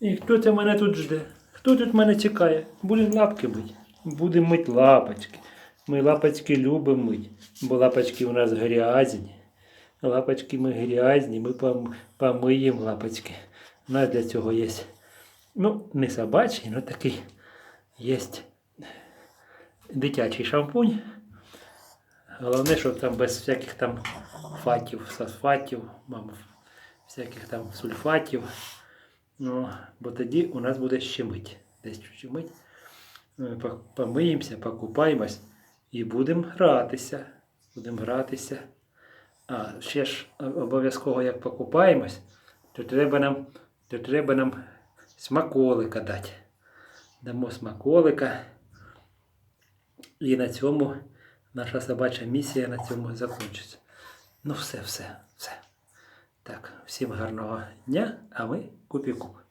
І хто це мене тут жде? Хто тут мене чекає? Будемо лапки мить. Будемо мить лапочки. Ми лапочки любимо мить, бо лапочки у нас грязні. Лапочки ми грязні, ми пом- помиємо лапочки. У нас для цього є. Ну, не собачий, але такий є дитячий шампунь. Головне, щоб там без всяких там фатів, фосфатів, мам, всяких там сульфатів. Ну, бо тоді у нас буде щемить. Десь чуть мить. Ми помиємося, покупаємось і будемо гратися. Будемо гратися. А ще ж обов'язково як покупаємось, то треба нам, то треба нам смаколика дати. Дамо смаколика. І на цьому наша собача місія на цьому закінчиться. Ну все, все, все. Всім гарного дня, а ми купі-куп.